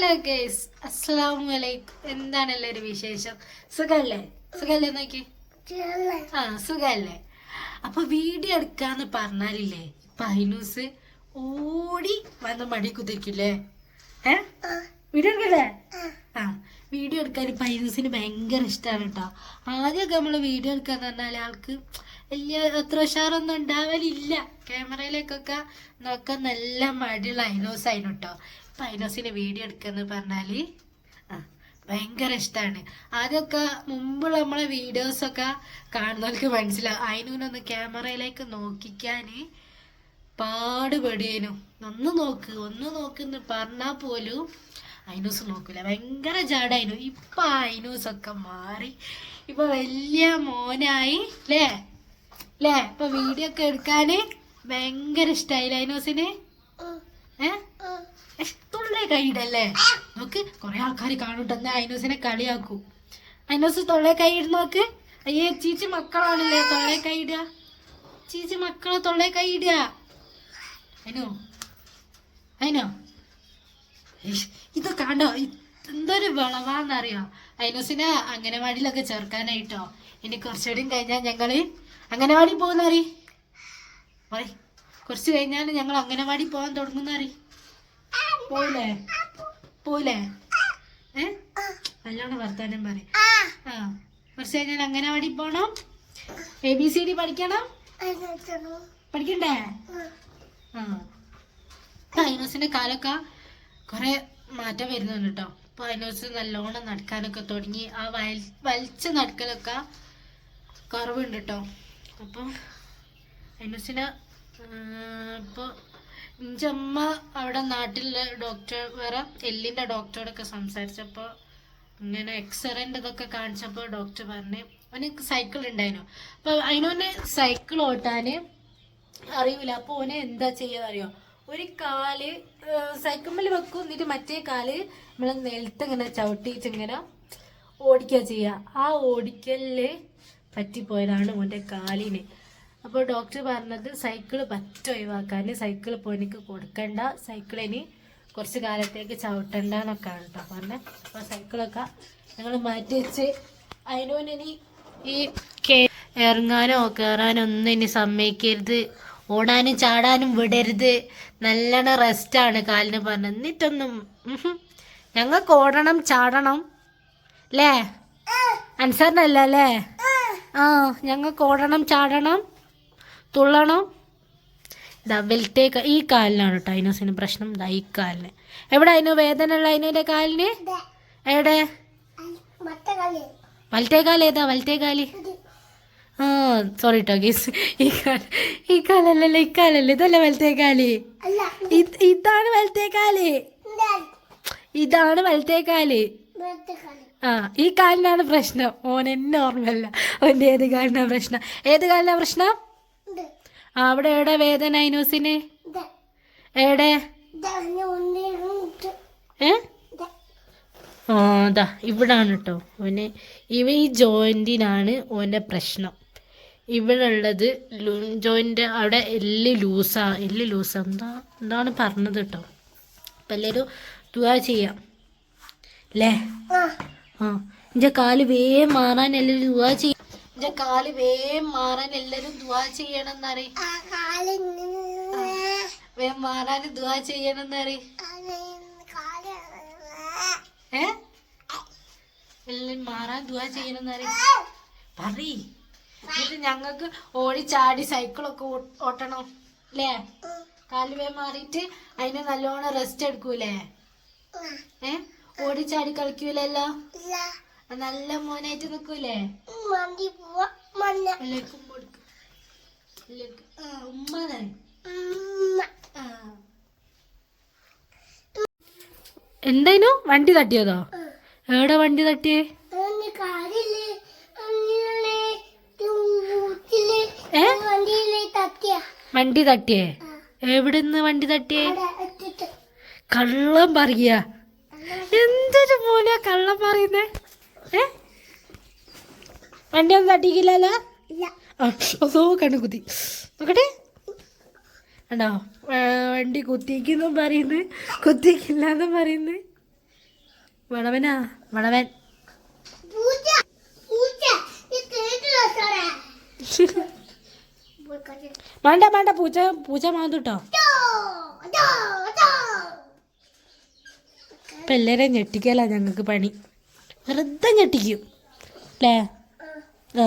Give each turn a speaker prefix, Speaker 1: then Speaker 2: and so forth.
Speaker 1: Hello guys അസ്സലാമു വലൈക്കും എന്താണ് എല്ലാവരും വിശേഷം? സുഖല്ലേ? സുഖല്ലേ നോക്കി ആ സുഖല്ലേ. അപ്പൊ വീഡിയോ എടുക്കാന്ന് പറഞ്ഞാലില്ലേ പൈനൂസ് ഓടി വന്ന് മടി കുതിക്കില്ലേ? ഏ? വീഡിയോ എടുക്കല്ലേ? ആ. വീഡിയോ എടുക്കാൻ പൈനൂസിന് ഭയങ്കര ഇഷ്ടമാണ് കേട്ടോ. ആദ്യമൊക്കെ നമ്മൾ വീഡിയോ എടുക്കാന്ന് പറഞ്ഞാൽ ആൾക്ക് വലിയ അത്ര ഉഷാറൊന്നും ഉണ്ടാവലില്ല. ക്യാമറയിലേക്കൊക്കെ നോക്കാൻ നല്ല മടിയുള്ള ഐനോസ് ആയിരുന്നു കേട്ടോ. ഇപ്പം വീഡിയോ എടുക്കുന്നത് പറഞ്ഞാൽ ആ. ഭയങ്കര ഇഷ്ടമാണ് ആദ്യമൊക്കെ മുമ്പ് നമ്മളെ വീഡിയോസൊക്കെ കാണുന്നവർക്ക് മനസ്സിലാവും. അതിനൊന്ന് ക്യാമറയിലേക്ക് നോക്കിക്കാൻ പാടുപെടിയേനു ഒന്ന് നോക്ക് ഒന്ന് നോക്കെന്ന് പറഞ്ഞാൽ പോലും ഐനൂസ് നോക്കില്ല ഭയങ്കര ജാടായിരുന്നു ഇപ്പൊ അയിനൂസൊക്കെ ഒക്കെ മാറി. ഇപ്പൊ വലിയ മോനായി അല്ലേ അല്ലേ ഇപ്പൊ വീഡിയോ ഒക്കെ എടുക്കാന് ഭയങ്കര ഇഷ്ടമായില്ല അയിനൂസിന്? ഏ? തൊള്ളേ കൈയിടല്ലേ? നോക്ക് കുറെ ആൾക്കാർ കാണുണ്ടെന്ന് ഐനോസിനെ കളിയാക്കൂ. ഐനൂസ് തൊള്ളേ കൈയിട് നോക്ക്. അയ്യേ ചീച്ചി മക്കളാണല്ലേ തൊള്ളേ കൈയിടുക ചീച്ചി മക്കളെ തൊള്ളേ കൈയിടുക അതിനോ അതിനോ ഇതൊക്കെ ഇത് കണ്ടോ? എന്തൊരു വിളവാന്നറിയോ? ഐനോസിനെ അംഗനവാടിയിലൊക്കെ ചേർക്കാനായിട്ടോ. ഇനി കുറച്ചുകൂടി കഴിഞ്ഞാൽ ഞങ്ങൾ അംഗനവാടി പോകുന്നറി. കുറച്ച് കഴിഞ്ഞാൽ ഞങ്ങൾ അംഗനവാടി പോകാൻ തുടങ്ങുന്നറി. പോയില്ലേ? പോയില്ലേ? ഏ? നല്ലോണം വർത്താനം പറയും. ആ. കുറച്ച് കഴിഞ്ഞാൽ അംഗനവാടി പോണം. എ ബി സി ഡി പഠിക്കണം. പഠിക്കണ്ടേ? ആ. ഐനോസിന്റെ കാലൊക്കെ കുറെ മാറ്റം വരുന്നുണ്ട് കേട്ടോ. അപ്പൊ ഐനോസ് നല്ലോണം നടക്കാനൊക്കെ തുടങ്ങി. ആ വയൽ വലിച്ച് നടക്കലൊക്കെ കുറവുണ്ട് കേട്ടോ. അപ്പോൾ ഐനോസിന് ഇപ്പോൾ എന്റെ അമ്മ അവിടെ നാട്ടിലെ ഡോക്ടർ വേറെ എല്ലിന്റെ ഡോക്ടറോടൊക്കെ സംസാരിച്ചപ്പോൾ ഇങ്ങനെ എക്സ്റേന്റെ ഇതൊക്കെ കാണിച്ചപ്പോൾ ഡോക്ടർ പറഞ്ഞു അവന് സൈക്കിൾ ഉണ്ടായിരുന്നു. അപ്പോൾ അതിനൊന്ന് സൈക്കിൾ ഓട്ടാൻ അറിയൂല. അപ്പോൾ ഓനെ എന്താ ചെയ്യാന്ന് അറിയോ ഒരു കാൽ സൈക്കിളിൽ വെക്കും. എന്നിട്ട് മറ്റേ കാൽ നമ്മൾ നിലത്ത് ഇങ്ങനെ ചവിട്ടിയിട്ട് ഇങ്ങനെ ഓടിക്കുക ചെയ്യുക ആ ഓടിക്കലിൽ പറ്റിപ്പോയതാണ് ഓന്റെ കാലിന്. അപ്പോൾ ഡോക്ടർ പറഞ്ഞത് സൈക്കിൾ പറ്റ ഒഴിവാക്കാൻ സൈക്കിൾ എനിക്ക് കൊടുക്കണ്ട സൈക്കിളിന് കുറച്ച് കാലത്തേക്ക് ചവിട്ടണ്ട എന്നൊക്കെയാണ് കേട്ടോ പറഞ്ഞത് അപ്പോൾ സൈക്കിളൊക്കെ ഞങ്ങൾ മാറ്റി വെച്ച് അതിനോനി ഈ കേ- ഇറങ്ങാനോ കയറാനോ ഒന്നും ഇനി സമ്മതിക്കരുത്. ഓടാനും ചാടാനും വിടരുത്. നല്ലോണം റെസ്റ്റാണ് കാലിന് പറഞ്ഞത്. എന്നിട്ടൊന്നും. ഞങ്ങൾക്ക് ഓടണം ചാടണം അല്ലേ അൻസറിനല്ല അല്ലേ ആ ഞങ്ങൾക്ക് ഓടണം ചാടണം. തുള്ളണം? ഇതാ വലത്തേക്ക് ഈ കാലിനാണ് കേട്ടോ അയിനോസിന് പ്രശ്നം. ഇതാ ഈ കാലിന്. എവിടെ അയിനോ? വേദന ഉള്ള അതിന്റെ കാലിന് എവിടെ? വലത്തേ കാൽ ഏതാ? വലത്തേ കാൽ ആ സോറി കേട്ടോ ഗീസ് ഈ കാല ഈ കാലല്ലല്ലോ ഈ കാലല്ലേ. ഇതല്ലേ വലത്തേ കാൽ ഇതാണ് വലത്തേ കാൽ ഇതാണ് വലത്തേ കാൽ ആ ഈ കാലിനാണ് പ്രശ്നം. ഓൻ എന്നെ ഓർമ്മയല്ല. ഓന്റെ ഏത് കാലിനാണ് പ്രശ്നം? ഏത് കാലിനാണ് പ്രശ്നം? അവിടെ എവിടെ വേദന ഐനൂസിന് എവിടെ? ഏ? ആ ദാ ഇവിടാണ് കേട്ടോ ഓന് ഇവ ഈ ജോയിന്റിനാണ് ഓന്റെ പ്രശ്നം. ഇവിടെ ഉള്ളത് ജോയിന്റ് അവിടെ എല്ല് ലൂസാ എല്ല് ലൂസാ. എന്താ എന്താണ് പറഞ്ഞത് കേട്ടോ അപ്പം എല്ലാവരും ദുവാ ചെയ്യാം. അല്ലേ ആ. എന്റെ കാൽ വേഗം മാറാൻ എല്ലാവരും ദുവാ ചെയ്യും. എന്റെ കാൽ വേം മാറാൻ എല്ലാരും ദുവാ ചെയ്യണം വേം മാറാൻ ദുവാ ചെയ്യണം എന്നറിയും ഏ? എല്ലാം മാറാൻ ദുവാ ചെയ്യണം എന്നറിയും പറയ്. എന്നിട്ട് ഞങ്ങൾക്ക് ഓടി ചാടി സൈക്കിളൊക്കെ ഒക്കെ ഓട്ടണം അല്ലേ കാൽ വേ മാറിയിട്ട് അതിന് നല്ലോണം റെസ്റ്റ് എടുക്കൂലേ? ഏ? ഓടി ചാടി കളിക്കൂലല്ലോ? നല്ല മോനായിട്ട് നിക്കൂലേ എല്ലാവർക്കും കൊടുക്കും. എല്ലാവർക്കും ആ ഉമ്മ വണ്ടി തട്ടിയതോ? എവിടെ വണ്ടി തട്ടിയേ? വണ്ടി തട്ടിയേ? എവിടുന്ന് വണ്ടി തട്ടിയേ? കള്ളം പറയ എന്തൊരു പോലെ കള്ളം പറയുന്നേ? ഏ? വണ്ടി ഒന്നും തട്ടിക്കില്ലല്ലോ? അതോ കണ്ണു കുത്തി. നോക്കട്ടെ. ണ്ടോ വണ്ടി കുത്തിക്കുന്നു പറയുന്നു. കുത്തിക്കില്ല എന്നും പറയുന്നു. വളവനാ? വളവൻ. വേണ്ട വേണ്ട പൂച്ച പൂച്ച മാന്തുട്ടോ ഇപ്പം എല്ലാവരെയും ഞെട്ടിക്കല ഞങ്ങൾക്ക് പണി. വെറുതെ ഞെട്ടിക്കും. അല്ലേ ആ.